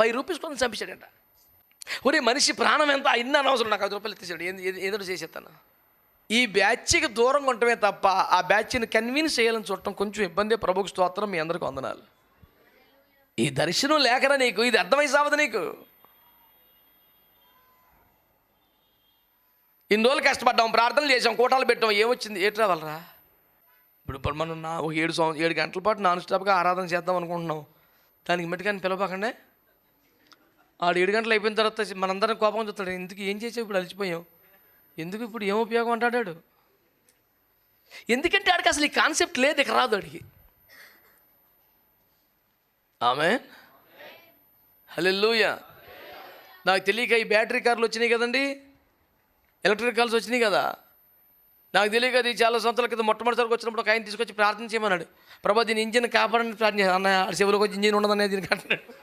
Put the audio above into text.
Five rupees కొంచెం చంపించాడంట. ఒరే మనిషి ప్రాణం ఎంత? ఇన్ని అనవసరం. నాకు ఐదు రూపాయలు ఎత్తేసాడు ఏదో చేసేస్తాను. ఈ బ్యాచ్కి దూరంగా ఉండటమే తప్ప ఆ బ్యాచ్ని కన్విన్స్ చేయాలని చూడటం కొంచెం ఇబ్బంది. ప్రభుకి స్తోత్రం మీ అందరికి వందనాలు. ఈ దర్శనం లేకరా నీకు? ఇది అర్థమై సావదు నీకు. ఇన్ని రోజులు కష్టపడ్డాం ప్రార్థనలు చేసాం కూటాలు పెట్టాం. ఏమొచ్చింది? ఏటి రావాలరా? ఇప్పుడు ఇప్పుడు మనం నా ఒక ఏడు సంవత్సరం ఏడు గంటల పాటు నాన్ స్టాప్గా ఆరాధన చేద్దాం అనుకుంటున్నాం. దానికి మెట్టుకని పిలవకండి. ఆడు ఏడు గంటలు అయిపోయిన తర్వాత మనందరం కోపం చూస్తాడు ఎందుకు ఏం చేసావు ఇప్పుడు అలిచిపోయాం ఎందుకు ఇప్పుడు ఏం ఉపయోగం అంటాడాడు? ఎందుకంటే ఆడికి అసలు ఈ కాన్సెప్ట్ లేదు ఇక రాదు అడిగి ఆమె? హలెల్లుయ. నాకు తెలియక ఈ బ్యాటరీ కార్లు వచ్చినాయి కదండి? ఎలక్ట్రిక్ కార్స్ వచ్చినాయి కదా? నాకు తెలియక అది చాలా సంవత్సరాల క్రితం మొట్టమొదటిసారికి వచ్చినప్పుడు ఒక ఆయన తీసుకొచ్చి ప్రార్థన చేయమన్నాడు. ప్రభా దీని ఇంజిన్ కాపాడని ప్రార్థన అన్న ఆ చెవులోకి వచ్చి ఇంజిన్ ఉండదనే దీనికి అంటున్నాడు.